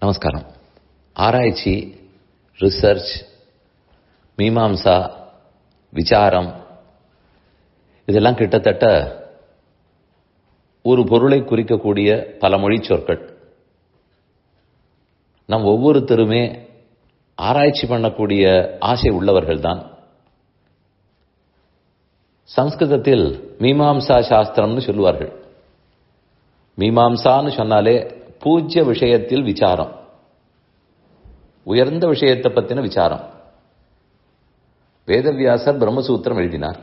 நமஸ்காரம். ஆராய்ச்சி ரிசர்ச் மீமாம்சா விசாரம் இதெல்லாம் கிட்டத்தட்ட ஒரு பொருளை குறிக்கக்கூடிய பல மொழி சொற்கள். நம் ஒவ்வொருத்தருமே ஆராய்ச்சி பண்ணக்கூடிய ஆசை உள்ளவர்கள்தான். சம்ஸ்கிருதத்தில் மீமாம்சா சாஸ்திரம்னு சொல்லுவார்கள். மீமாம்சான்னு சொன்னாலே பூஜ்ய விஷயத்தில் விசாரம். உயர்ந்த விஷயத்தை பத்தின விசாரம். வேதவியாசர் பிரம்மசூத்திரம் எழுதினார்.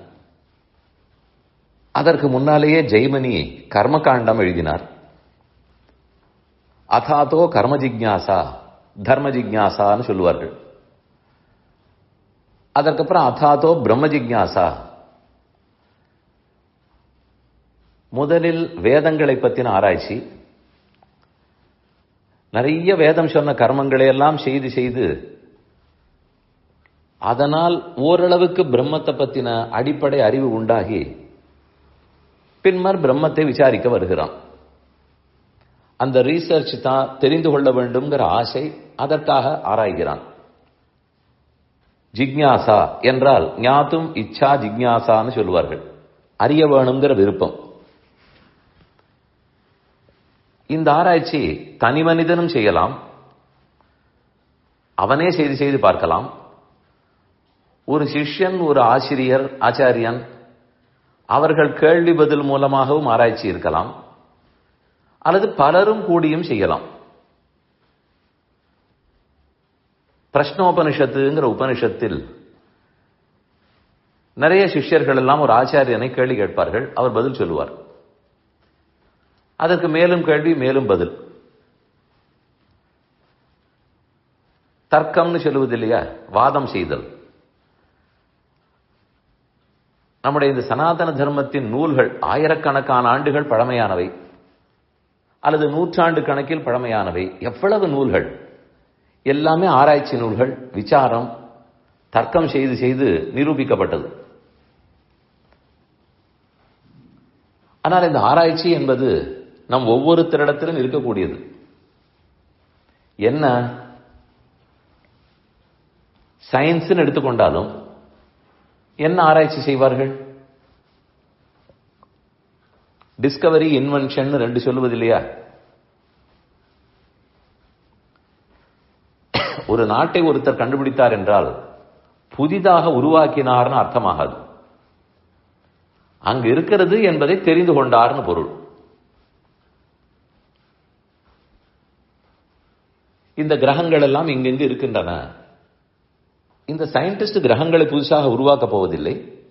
அதற்கு முன்னாலேயே ஜெய்மனி கர்மகாண்டம் எழுதினார். அதாதோ கர்ம ஜிக்யாசா தர்ம ஜிக்யாசான்னு சொல்லுவார்கள். அதற்கப்புறம் அதாதோ பிரம்ம ஜிக்யாசா முதலில் வேதங்களை பற்றின ஆராய்ச்சி நிறைய வேதம் சொன்ன கர்மங்களை எல்லாம் செய்து செய்து அதனால் ஓரளவுக்கு பிரம்மத்தை பற்றின அடிப்படை அறிவு உண்டாகி பின்னர் பிரம்மத்தை விசாரிக்க வருகிறான். அந்த ரீசர்ச் தான் தெரிந்து கொள்ள வேண்டும்ங்கிற ஆசை அதற்காக ஆராய்கிறான். ஜிக்யாசா என்றால் ஞாத்தும் இச்சா ஜிக்யாசான்னு சொல்லுவார்கள் அறிய வேணுங்கிற விருப்பம். இந்த ஆராய்ச்சி தனி மனிதனும் செய்யலாம். அவனே செய்து செய்து பார்க்கலாம். ஒரு சிஷ்யன் ஒரு ஆசிரியர் ஆச்சாரியன் அவர்கள் கேள்வி பதில் மூலமாகவும் ஆராய்ச்சி இருக்கலாம். அல்லது பலரும் கூடியும் செய்யலாம். பிரஷ்னோபனிஷத்துங்கிற உபனிஷத்தில் நிறைய சிஷ்யர்கள் எல்லாம் ஒரு ஆச்சாரியனை கேள்வி கேட்பார்கள். அவர் பதில் சொல்லுவார். அதற்கு மேலும் கேள்வி மேலும் பதில். தர்க்கம்னு சொல்லுவது இல்லையா? வாதம் செய்தல். நம்முடைய இந்த சனாதன தர்மத்தின் நூல்கள் ஆயிரக்கணக்கான ஆண்டுகள் பழமையானவை அல்லது நூற்றாண்டு கணக்கில் பழமையானவை. எவ்வளவு நூல்கள்? எல்லாமே ஆராய்ச்சி நூல்கள் விசாரம் தர்க்கம் செய்து செய்து நிரூபிக்கப்பட்டது. ஆனால் இந்த ஆராய்ச்சி என்பது நம் ஒவ்வொருத்தரிடத்திலும் இருக்கக்கூடியது. என்ன? சயின்ஸ்னு எடுத்துக்கொண்டாலும் என்ன ஆராய்ச்சி செய்வார்கள்? டிஸ்கவரி இன்வென்ஷன் ரெண்டு சொல்லுவது இல்லையா? ஒரு நாட்டை ஒருத்தர் கண்டுபிடித்தார் என்றால் புதிதாக உருவாக்கினார்னு அர்த்தமாகாது. அங்கு இருக்கிறது என்பதை தெரிந்து கொண்டார்னு பொருள். இந்த கிரகங்கள் எல்லாம் இங்கெங்கு இருக்கின்றன? இந்த சயின்டிஸ்ட் கிரகங்களை புதுசாக உருவாக்கப் போவதில்லை.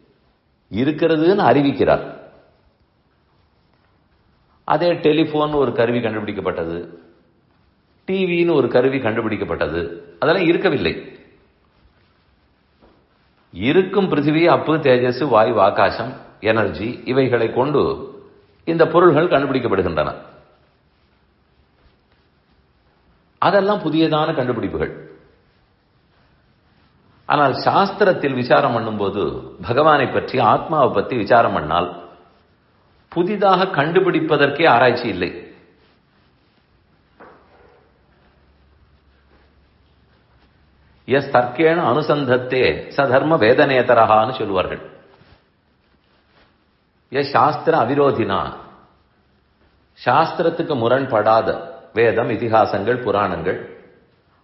இருக்கிறதுன்னு அறிவிக்கிறார். அதே டெலிஃபோன் ஒரு கருவி கண்டுபிடிக்கப்பட்டது. டிவின்னு ஒரு கருவி கண்டுபிடிக்கப்பட்டது. அதெல்லாம் இருக்கவில்லை. இருக்கும் பிருத்திவி அப்பு தேஜஸ் வாயு ஆகாசம் எனர்ஜி இவைகளை கொண்டு இந்த பொருள்கள் கண்டுபிடிக்கப்படுகின்றன. அதெல்லாம் புதியதான கண்டுபிடிப்புகள். ஆனால் சாஸ்திரத்தில் விசாரம் பண்ணும்போது பகவானை பற்றி ஆத்மாவை பற்றி விசாரம் பண்ணால் புதிதாக கண்டுபிடிப்பதற்கே ஆராய்ச்சி இல்லை. எஸ் தர்க்கேன அனுசந்தத்தே சதர்ம வேதனேதரகான்னு சொல்லுவார்கள். எஸ் சாஸ்திர அவிரோதினா சாஸ்திரத்துக்கு முரண்படாத வேதம் இதிகாசங்கள் புராணங்கள்.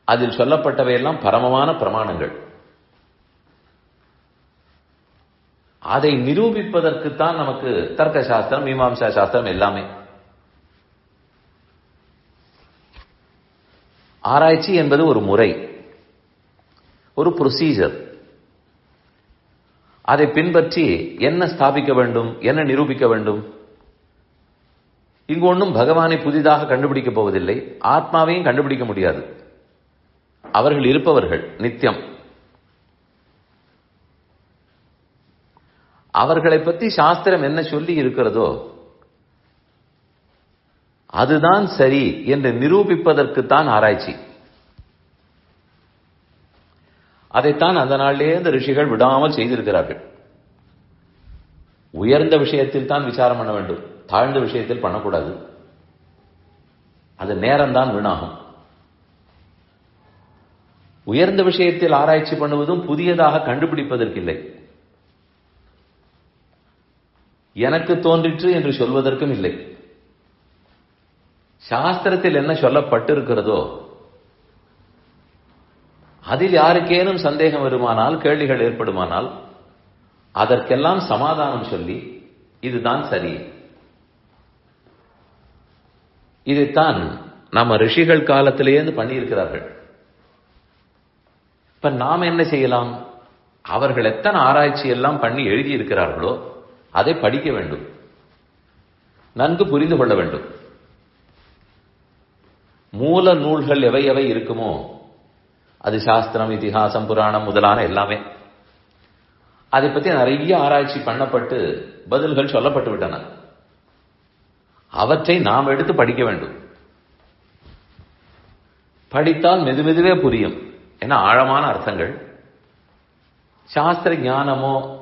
அதில் சொல்லப்பட்டவையெல்லாம் பரமமான பிரமாணங்கள். அதை நிரூபிப்பதற்குத்தான் நமக்கு தர்க்க சாஸ்திரம் மீமாம்சா சாஸ்திரம் எல்லாமே. ஆராய்ச்சி என்பது ஒரு முறை ஒரு ப்ரொசீஜர் அதை பின்பற்றி என்ன ஸ்தாபிக்க வேண்டும் என்ன நிரூபிக்க வேண்டும்? இங்கு ஒன்றும் பகவானை புதிதாக கண்டுபிடிக்கப் போவதில்லை. ஆத்மாவையும் கண்டுபிடிக்க முடியாது. அவர்கள் இருப்பவர்கள் நித்தியம் அவர்களை பற்றி சாஸ்திரம் என்ன சொல்லி இருக்கிறதோ அதுதான் சரி என்று நிரூபிப்பதற்குத்தான் ஆராய்ச்சி. அதைத்தான் அந்த நாளிலேயே இந்த ரிஷிகள் விடாமல் செய்திருக்கிறார்கள். உயர்ந்த விஷயத்தில் தான் விசாரம் பண்ண வேண்டும். தாழ்ந்த விஷயத்தில் பண்ணக்கூடாது. அது நேரம்தான் வீணாகும். உயர்ந்த விஷயத்தில் ஆராய்ச்சி பண்ணுவதும் புதியதாக கண்டுபிடிப்பதற்கில்லை. எனக்கு தோன்றிற்று என்று சொல்வதற்கும் இல்லை. சாஸ்திரத்தில் என்ன சொல்லப்பட்டிருக்கிறதோ அதில் யாருக்கேனும் சந்தேகம் வருமானால் கேள்விகள் ஏற்படுமானால் அதற்கெல்லாம் சமாதானம் சொல்லி இதுதான் சரி. இதைத்தான் நம்ம ரிஷிகள் காலத்திலேருந்து பண்ணியிருக்கிறார்கள். இப்ப நாம் என்ன செய்யலாம்? அவர்கள் எத்தனை ஆராய்ச்சி எல்லாம் பண்ணி எழுதியிருக்கிறார்களோ அதை படிக்க வேண்டும். நன்கு புரிந்து கொள்ள வேண்டும். மூல நூல்கள் எவை எவை இருக்குமோ அது சாஸ்திரம் இதிகாசம் புராணம் முதலான எல்லாமே. அதை பத்தி நிறைய ஆராய்ச்சி பண்ணப்பட்டு பதில்கள் சொல்லப்பட்டு விட்டன. அவற்றை நாம் எடுத்து படிக்க வேண்டும். படித்தால் மெதுமெதுவே புரியும். ஏன்னா ஆழமான அர்த்தங்கள்? சாஸ்திர ஞானமோ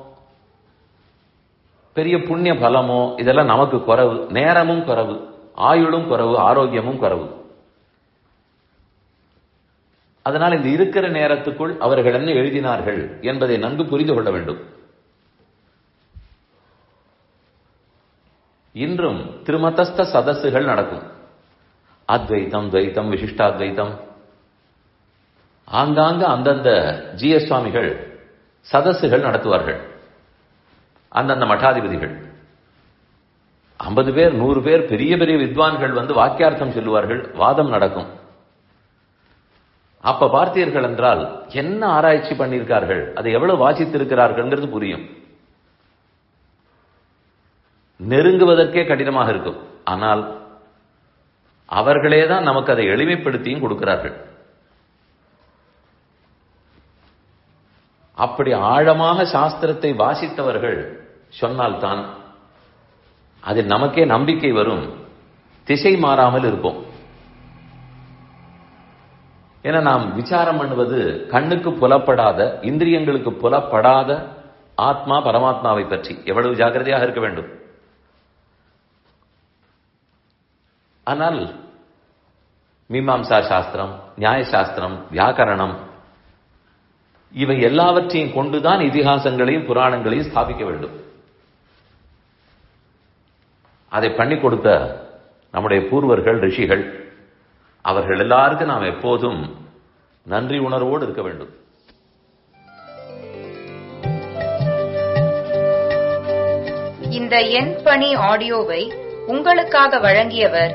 பெரிய புண்ணிய பலமோ இதெல்லாம் நமக்கு குறவு. நேரமும் குறவு. ஆயுளும் குறவு. ஆரோக்கியமும் குறவு. அதனால் இந்த இருக்கிற நேரத்துக்குள் அவர்கள் என்ன எழுதினார்கள் என்பதை நன்கு புரிந்து கொள்ள வேண்டும். இன்றும் திருமதஸ்த சதஸ்ஸுகள் நடக்கும். அத்வைத்தம் துவைத்தம் விசிஷ்டாத்வைத்தம். ஆங்காங்க அந்தந்த ஜிஎஸ் சுவாமிகள் சதஸ்ஸுகள் நடத்துவார்கள். அந்தந்த மட்டாதிபதிகள். ஐம்பது பேர் நூறு பேர் பெரிய பெரிய வித்வான்கள் வந்து வாக்கியார்த்தம் சொல்லுவார்கள். வாதம் நடக்கும். அப்ப பார்த்தீர்கள் என்றால் என்ன ஆராய்ச்சி பண்ணியிருக்கார்கள்? அதை எவ்வளவு வாசித்திருக்கிறார்கள்ங்கிறது புரியும். நெருங்குவதற்கே கடினமாக இருக்கும். ஆனால் அவர்களே தான் நமக்கு அதை எளிமைப்படுத்தியும் கொடுக்கிறார்கள். அப்படி ஆழமாக சாஸ்திரத்தை வாசித்தவர்கள் சொன்னால்தான் அதில் நமக்கே நம்பிக்கை வரும். திசை மாறாமல் இருப்போம். ஏன்னா நாம் விசாரம் பண்ணுவது கண்ணுக்கு புலப்படாத இந்திரியங்களுக்கு புலப்படாத ஆத்மா பரமாத்மாவை பற்றி. எவ்வளவு ஜாகிரதையாக இருக்க வேண்டும்? ஆனால் மீமாம்சா சாஸ்திரம் நியாய சாஸ்திரம் வியாக்கரணம் இவை எல்லாவற்றையும் கொண்டுதான் இதிகாசங்களையும் புராணங்களையும் ஸ்தாபிக்க வேண்டும். அதை பண்ணி கொடுத்த நம்முடைய பூர்வர்கள் ரிஷிகள் அவர்கள் எல்லாருக்கும் நாம் எப்போதும் நன்றி உணர்வோடு இருக்க வேண்டும். இந்த எண் பணி ஆடியோவை உங்களுக்காக வழங்கியவர்